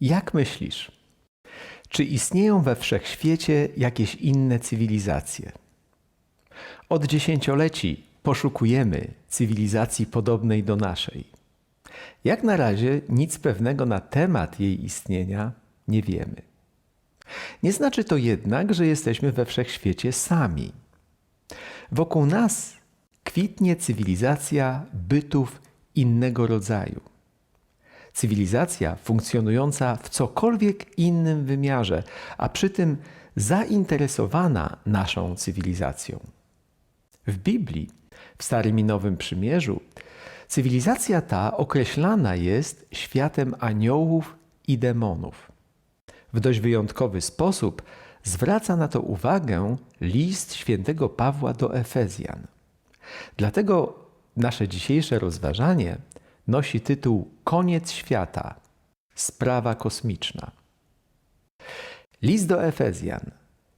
Jak myślisz? Czy istnieją we wszechświecie jakieś inne cywilizacje? Od dziesięcioleci poszukujemy cywilizacji podobnej do naszej. Jak na razie nic pewnego na temat jej istnienia nie wiemy. Nie znaczy to jednak, że jesteśmy we wszechświecie sami. Wokół nas kwitnie cywilizacja bytów innego rodzaju. Cywilizacja funkcjonująca w cokolwiek innym wymiarze, a przy tym zainteresowana naszą cywilizacją. W Biblii, w Starym i Nowym Przymierzu, cywilizacja ta określana jest światem aniołów i demonów. W dość wyjątkowy sposób zwraca na to uwagę list świętego Pawła do Efezjan. Dlatego nasze dzisiejsze rozważanie nosi tytuł Koniec świata sprawa kosmiczna. List do Efezjan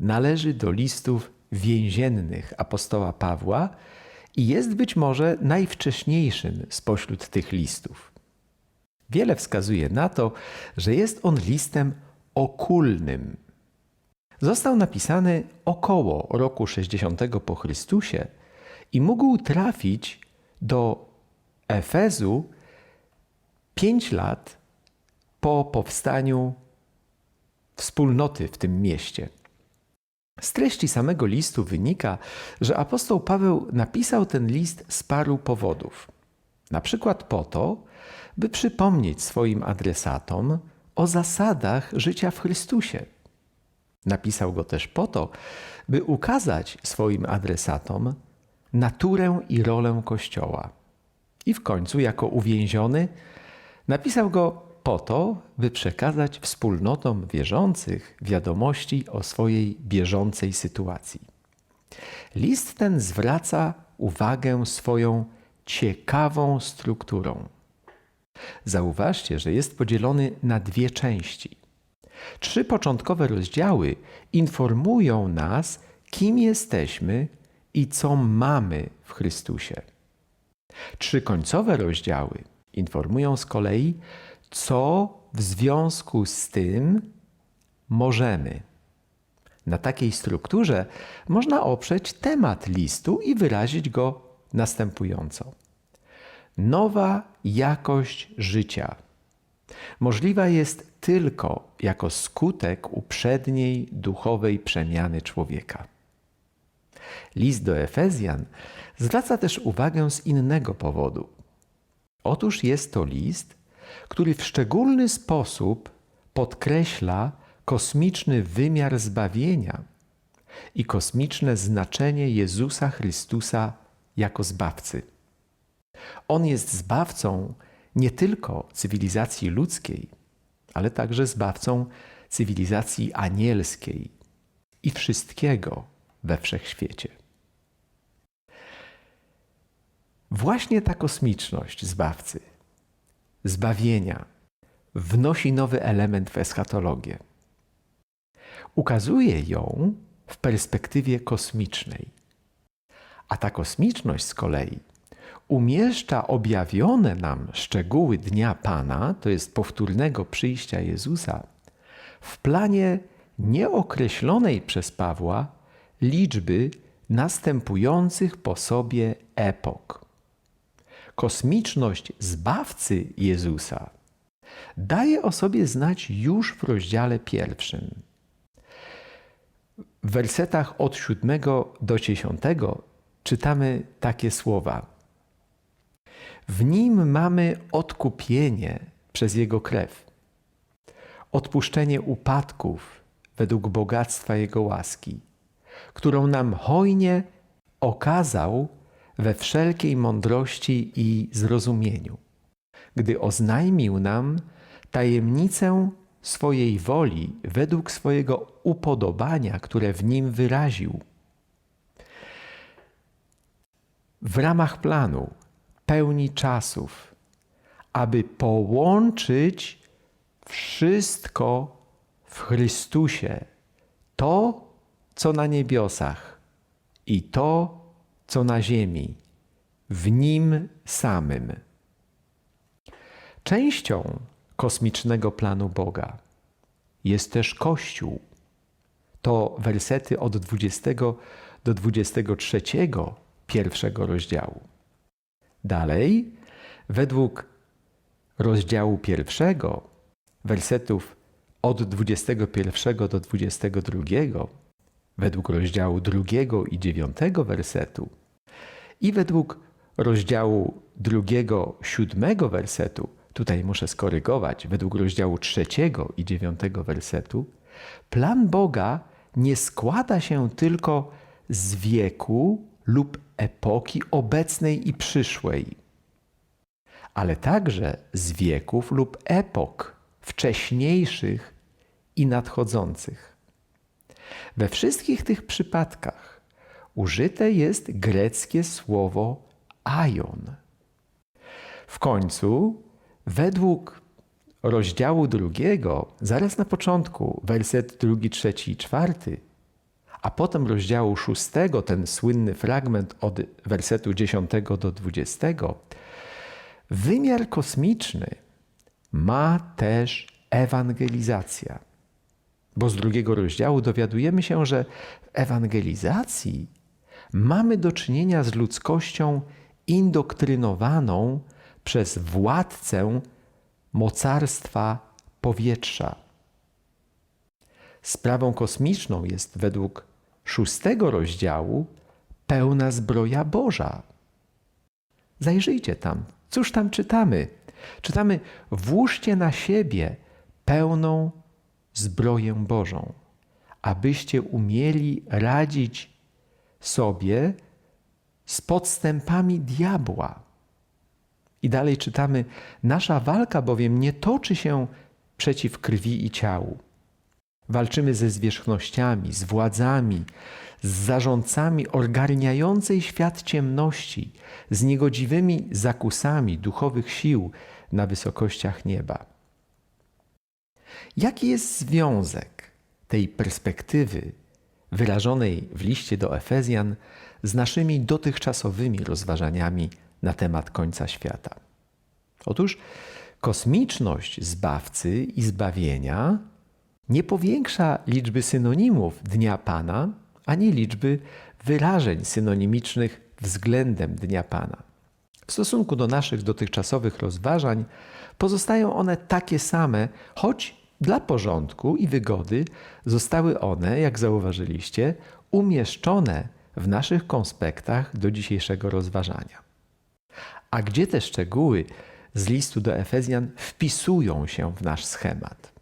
należy do listów więziennych apostoła Pawła i jest być może najwcześniejszym spośród tych listów. Wiele wskazuje na to, że jest on listem okulnym. Został napisany około roku 60 po Chrystusie i mógł trafić do Efezu pięć lat po powstaniu wspólnoty w tym mieście. Z treści samego listu wynika, że apostoł Paweł napisał ten list z paru powodów. Na przykład po to, by przypomnieć swoim adresatom o zasadach życia w Chrystusie. Napisał go też po to, by ukazać swoim adresatom naturę i rolę Kościoła. I w końcu, jako uwięziony, napisał go po to, by przekazać wspólnotom wierzących wiadomości o swojej bieżącej sytuacji. List ten zwraca uwagę swoją ciekawą strukturą. Zauważcie, że jest podzielony na dwie części. Trzy początkowe rozdziały informują nas, kim jesteśmy i co mamy w Chrystusie. Trzy końcowe rozdziały informują z kolei, co w związku z tym możemy. Na takiej strukturze można oprzeć temat listu i wyrazić go następująco. Nowa jakość życia możliwa jest tylko jako skutek uprzedniej duchowej przemiany człowieka. List do Efezjan zwraca też uwagę z innego powodu. Otóż jest to list, który w szczególny sposób podkreśla kosmiczny wymiar zbawienia i kosmiczne znaczenie Jezusa Chrystusa jako zbawcy. On jest zbawcą nie tylko cywilizacji ludzkiej, ale także zbawcą cywilizacji anielskiej i wszystkiego we wszechświecie. Właśnie ta kosmiczność zbawcy, zbawienia, wnosi nowy element w eschatologię. Ukazuje ją w perspektywie kosmicznej. A ta kosmiczność z kolei umieszcza objawione nam szczegóły Dnia Pana, to jest powtórnego przyjścia Jezusa, w planie nieokreślonej przez Pawła liczby następujących po sobie epok. Kosmiczność zbawcy Jezusa daje o sobie znać już w rozdziale pierwszym. W wersetach od 7 do 10 czytamy takie słowa. W nim mamy odkupienie przez Jego krew, odpuszczenie upadków według bogactwa Jego łaski, którą nam hojnie okazał we wszelkiej mądrości i zrozumieniu, gdy oznajmił nam tajemnicę swojej woli według swojego upodobania, które w nim wyraził. W ramach planu pełni czasów, aby połączyć wszystko w Chrystusie, to, co na niebiosach i to, co na ziemi, w Nim samym. Częścią kosmicznego planu Boga. Jest też Kościół. To wersety od 20 do 23 pierwszego rozdziału. Dalej, według rozdziału pierwszego, wersetów od 21 do 22, według rozdziału drugiego i dziewiątego wersetu i według rozdziału drugiego, siódmego wersetu, tutaj muszę skorygować, według rozdziału trzeciego i dziewiątego wersetu, plan Boga nie składa się tylko z wieku lub epoki obecnej i przyszłej, ale także z wieków lub epok wcześniejszych i nadchodzących. We wszystkich tych przypadkach użyte jest greckie słowo aion. W końcu, według rozdziału drugiego, zaraz na początku, werset drugi, trzeci i czwarty, a potem rozdziału szóstego, ten słynny fragment od wersetu dziesiątego do dwudziestego, wymiar kosmiczny ma też ewangelizacja. Bo z drugiego rozdziału dowiadujemy się, że w ewangelizacji mamy do czynienia z ludzkością indoktrynowaną przez władcę mocarstwa powietrza. Sprawą kosmiczną jest według szóstego rozdziału pełna zbroja Boża. Zajrzyjcie tam, cóż tam czytamy? Czytamy: Włóżcie na siebie pełną zbroję Bożą, abyście umieli radzić sobie z podstępami diabła. I dalej czytamy: Nasza walka bowiem nie toczy się przeciw krwi i ciału. Walczymy ze zwierzchnościami, z władzami, z zarządcami ogarniającej świat ciemności, z niegodziwymi zakusami duchowych sił na wysokościach nieba. Jaki jest związek tej perspektywy wyrażonej w liście do Efezjan z naszymi dotychczasowymi rozważaniami na temat końca świata? Otóż kosmiczność zbawcy i zbawienia nie powiększa liczby synonimów Dnia Pana, ani liczby wyrażeń synonimicznych względem Dnia Pana. W stosunku do naszych dotychczasowych rozważań pozostają one takie same, choć dla porządku i wygody zostały one, jak zauważyliście, umieszczone w naszych konspektach do dzisiejszego rozważania. A gdzie te szczegóły z listu do Efezjan wpisują się w nasz schemat?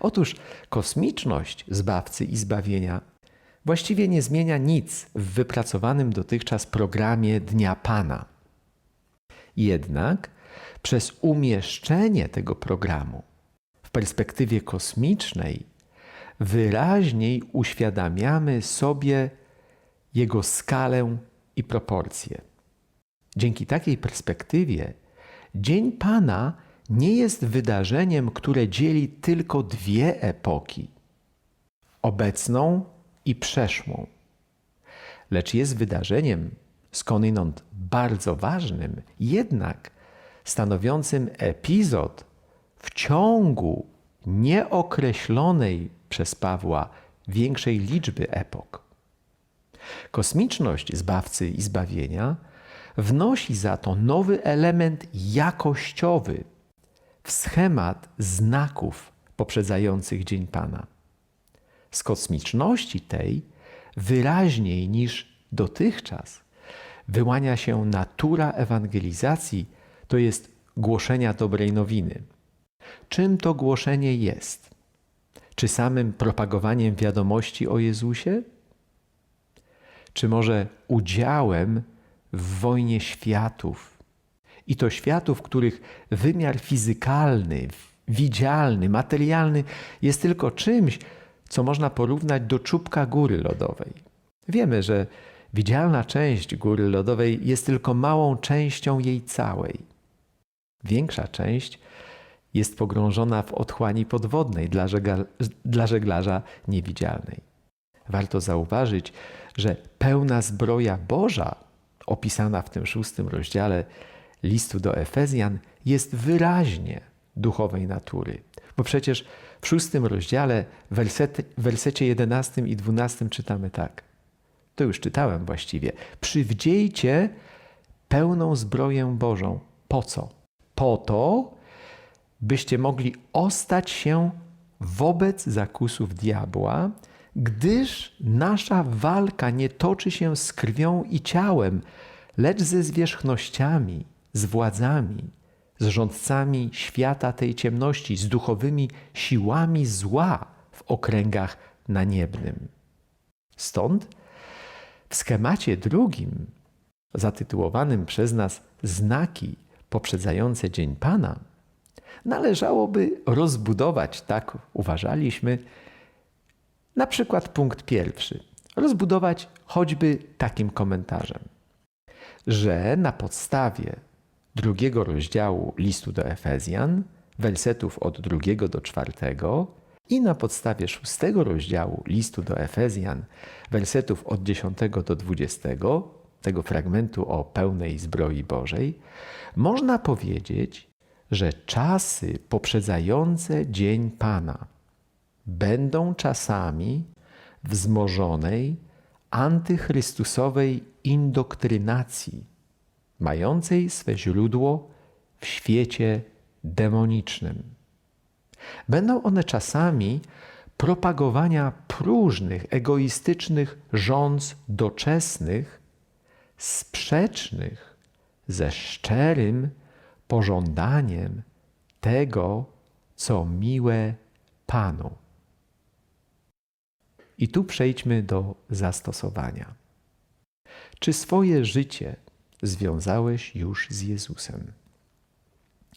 Otóż kosmiczność zbawcy i zbawienia właściwie nie zmienia nic w wypracowanym dotychczas programie Dnia Pana. Jednak przez umieszczenie tego programu perspektywie kosmicznej wyraźniej uświadamiamy sobie jego skalę i proporcje. Dzięki takiej perspektywie Dzień Pana nie jest wydarzeniem, które dzieli tylko dwie epoki obecną i przeszłą, lecz jest wydarzeniem skądinąd bardzo ważnym, jednak stanowiącym epizod w ciągu nieokreślonej przez Pawła większej liczby epok. Kosmiczność zbawcy i zbawienia wnosi za to nowy element jakościowy w schemat znaków poprzedzających Dzień Pana. Z kosmiczności tej wyraźniej niż dotychczas wyłania się natura ewangelizacji, to jest głoszenia dobrej nowiny. Czym to głoszenie jest? Czy samym propagowaniem wiadomości o Jezusie? Czy może udziałem w wojnie światów? I to światów, których wymiar fizykalny, widzialny, materialny jest tylko czymś, co można porównać do czubka góry lodowej. Wiemy, że widzialna część góry lodowej jest tylko małą częścią jej całej. Większa część jest pogrążona w otchłani podwodnej dla, żegla, dla żeglarza niewidzialnej. Warto zauważyć, że pełna zbroja Boża, opisana w tym szóstym rozdziale listu do Efezjan, jest wyraźnie duchowej natury. Bo przecież w szóstym rozdziale, wersety, w wersecie 11 i 12 czytamy tak. To już czytałem właściwie. Przywdziejcie pełną zbroję Bożą. Po co? Po to, byście mogli ostać się wobec zakusów diabła, gdyż nasza walka nie toczy się z krwią i ciałem, lecz ze zwierzchnościami, z władzami, z rządcami świata tej ciemności, z duchowymi siłami zła w okręgach naniebnym. Stąd w schemacie drugim, zatytułowanym przez nas Znaki poprzedzające Dzień Pana, należałoby rozbudować, tak uważaliśmy, na przykład punkt pierwszy. Rozbudować choćby takim komentarzem, że na podstawie drugiego rozdziału listu do Efezjan, wersetów od drugiego do czwartego i na podstawie szóstego rozdziału listu do Efezjan, wersetów od dziesiątego do dwudziestego, tego fragmentu o pełnej zbroi Bożej, można powiedzieć, że czasy poprzedzające Dzień Pana będą czasami wzmożonej, antychrystusowej indoktrynacji, mającej swe źródło w świecie demonicznym. Będą one czasami propagowania próżnych, egoistycznych rządz doczesnych, sprzecznych ze szczerym pożądaniem tego, co miłe Panu. I tu przejdźmy do zastosowania. Czy swoje życie związałeś już z Jezusem?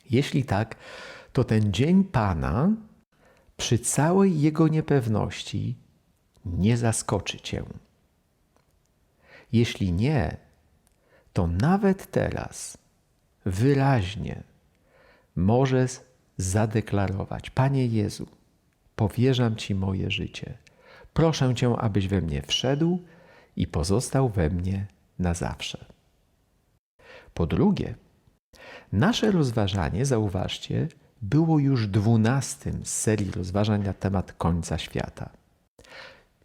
Jeśli tak, to ten dzień Pana przy całej jego niepewności nie zaskoczy cię. Jeśli nie, to nawet teraz wyraźnie możesz zadeklarować: Panie Jezu, powierzam Ci moje życie. Proszę Cię, abyś we mnie wszedł i pozostał we mnie na zawsze. Po drugie, nasze rozważanie, zauważcie, było już dwunastym z serii rozważań na temat końca świata.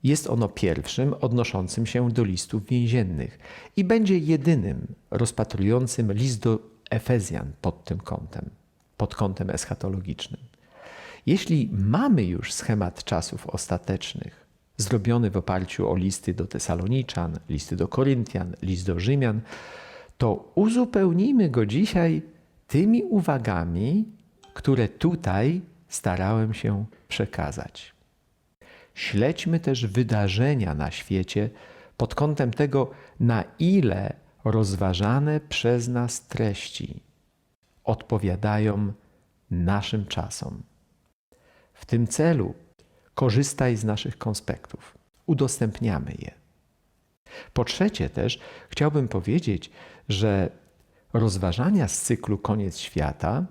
Jest ono pierwszym odnoszącym się do listów więziennych i będzie jedynym rozpatrującym list do Efezjan pod tym kątem, pod kątem eschatologicznym. Jeśli mamy już schemat czasów ostatecznych, zrobiony w oparciu o listy do Tesaloniczan, listy do Koryntian, list do Rzymian, to uzupełnijmy go dzisiaj tymi uwagami, które tutaj starałem się przekazać. Śledźmy też wydarzenia na świecie pod kątem tego, na ile rozważane przez nas treści odpowiadają naszym czasom. W tym celu korzystaj z naszych konspektów, udostępniamy je. Po trzecie, też chciałbym powiedzieć, że rozważania z cyklu Koniec Świata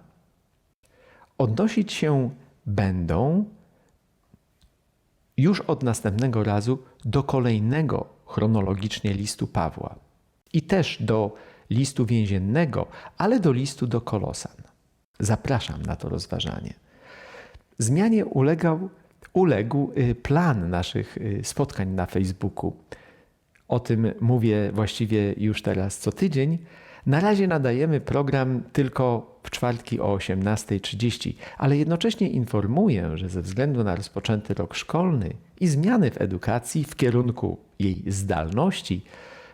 odnosić się będą już od następnego razu do kolejnego chronologicznie listu Pawła i też do listu więziennego, ale do listu do Kolosan. Zapraszam na to rozważanie. Zmianie ulegał, uległ y, plan naszych y, spotkań na Facebooku. O tym mówię właściwie już teraz co tydzień. Na razie nadajemy program tylko w czwartki o 18.30, ale jednocześnie informuję, że ze względu na rozpoczęty rok szkolny i zmiany w edukacji w kierunku jej zdalności,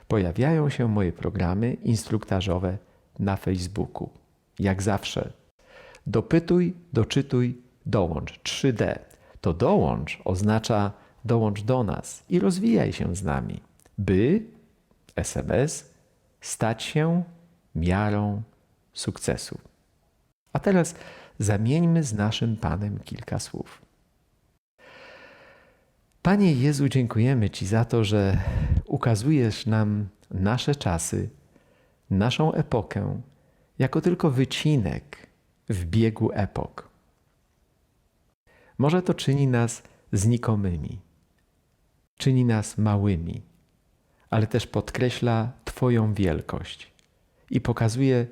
pojawiają się moje programy instruktażowe na Facebooku. Jak zawsze. Dopytuj, doczytuj, dołącz. 3D. To dołącz oznacza dołącz do nas i rozwijaj się z nami, by SMS stać się miarą sukcesu. A teraz zamieńmy z naszym Panem kilka słów. Panie Jezu, dziękujemy Ci za to, że ukazujesz nam nasze czasy, naszą epokę, jako tylko wycinek w biegu epok. Może to czyni nas znikomymi, czyni nas małymi, ale też podkreśla Twoją wielkość i pokazuje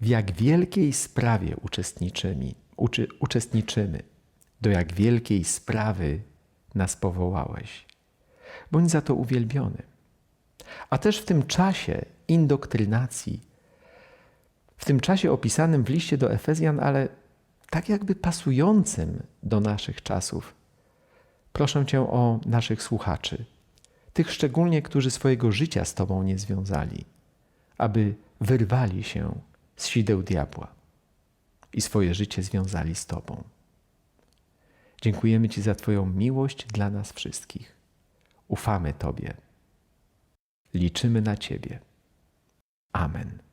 w jak wielkiej sprawie uczestniczymy, uczy, uczestniczymy, do jak wielkiej sprawy nas powołałeś. Bądź za to uwielbiony. A też w tym czasie indoktrynacji, w tym czasie opisanym w liście do Efezjan, ale tak jakby pasującym do naszych czasów, proszę Cię o naszych słuchaczy, tych szczególnie, którzy swojego życia z Tobą nie związali, aby wyrwali się z sideł diabła i swoje życie związali z Tobą. Dziękujemy Ci za Twoją miłość dla nas wszystkich. Ufamy Tobie. Liczymy na Ciebie. Amen.